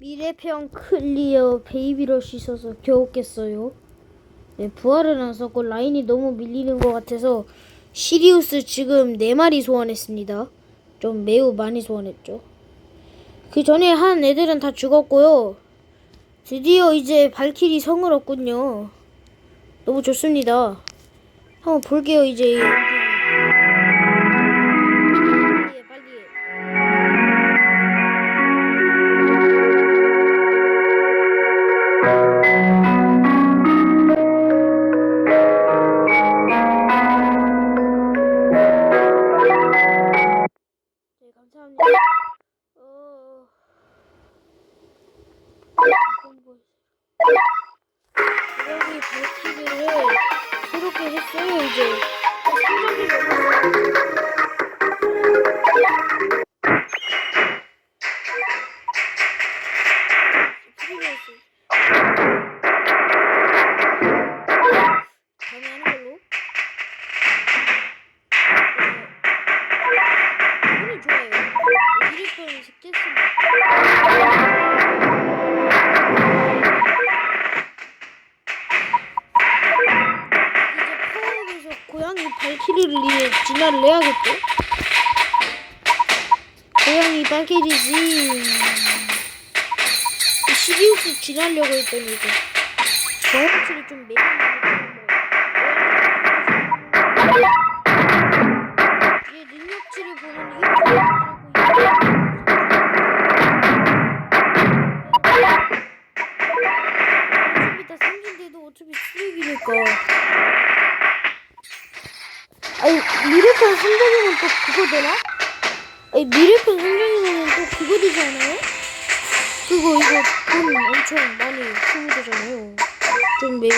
미래편 클리어 베이비러쉬 있어서 겨우 깼어요. 네, 부활을 안 썼고 라인이 너무 밀리는 것 같아서 시리우스 지금 4마리 소환했습니다. 좀 매우 많이 소환했죠. 그 전에 한 애들은 다 죽었고요. 드디어 이제 발키리 성을 얻군요. 너무 좋습니다. 한번 볼게요, 이제. 했 발키리를 이제 진화를 해야겠죠? 고양이 발키리지. 시리우스 진화하려고 했더니 이제 경험치를 좀 매기는 얘 능력치를 보면 생긴데도 어차피 쓰레기니까 아니 미래편 성장이면 또 그거 되나? 아니 미래편 성장이면 또 그거 되지 않아요? 그거 이거 돈 엄청 많이 소모되잖아요 좀 매우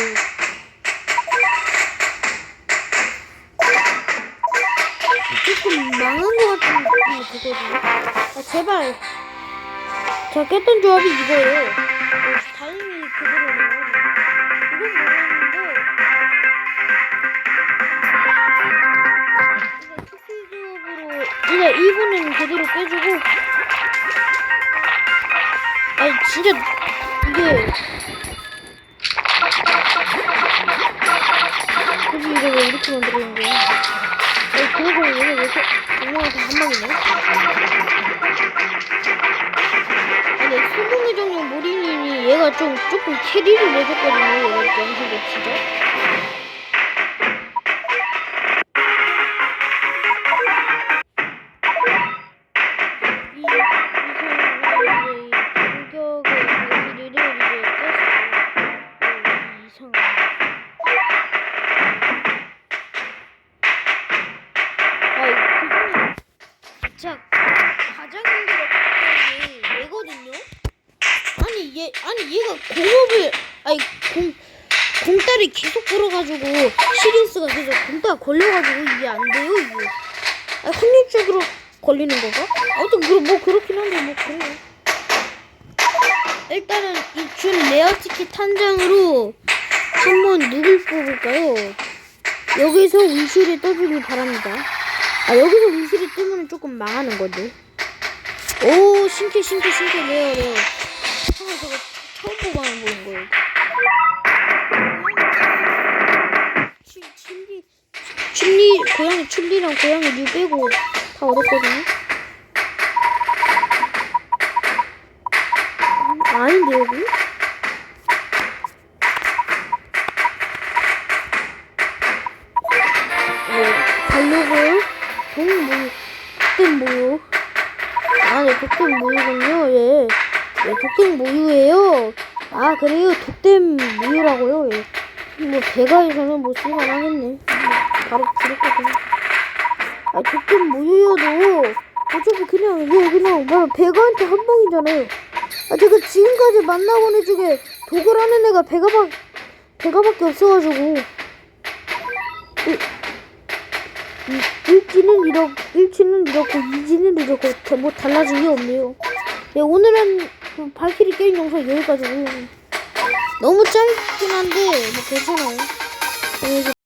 조금 망한 것 같은 느낌이 들거든요. 아, 제발. 제가 깼던 조합이 이거예요. 이제 2분은 그대로 깨주고. 아니, 진짜 이게. 굳이 이걸 왜 이렇게 만들어놓은 거야? 아니, 그러고 얘네 왜 이렇게 동물이 다한 방이네? 아니, 소금의 정령 모리님이 얘가 좀 조금 캐리를 내줬거든요. 얘가 영상에 진짜. 진짜 가장 힘들었던 게 얘거든요. 아니 얘 아니 얘가 공업을 아니 공 공따를 계속 걸어가지고 시리우스가 계속 공따 걸려가지고 이게 안 돼요 이게. 아니 확률적으로 걸리는 건가? 아무튼 그럼 뭐 그렇긴 한데 뭐 그래요. 일단은 이준 레어 티켓 한 장으로 한번 누굴 뽑을까요? 여기서 위시를 떠주길 바랍니다. 아 여기서 위시를 뜨면 조금 망하는 건데. 오 신캐 신캐 신캐 레어 레어. 아 저거 처음 보고 하는 보는 거예요. 치, 칠리 칠리 고양이 칠리랑 고양이 류 빼고 다 얻었거든요. 음, 아닌데 여기? 어, 가려고요? 동물 독된 모유. 아, 네, 독된 모유군요. 예. 예, 독된 모유예요. 아, 그래요. 독된 모유라고요. 예. 뭐 배가에서는 뭐 쓸만 하겠네. 바로 부르거든요. 아, 독된 모유여도 어차피 그냥 이게 그냥 뭐 배가한테 한 방이잖아요. 아, 제가 지금까지 만나본 애 중에 독을 하는 애가 배가밖 배가밖에 없어가지고. 이- 일지는 이렇고 일지는 이렇고 이지는 이렇고 더뭐 달라진 게 없네요. 네, 오늘은 그 발키리 게임 영상 여기까지고 너무 짧긴 한데 뭐 괜찮아요. 네,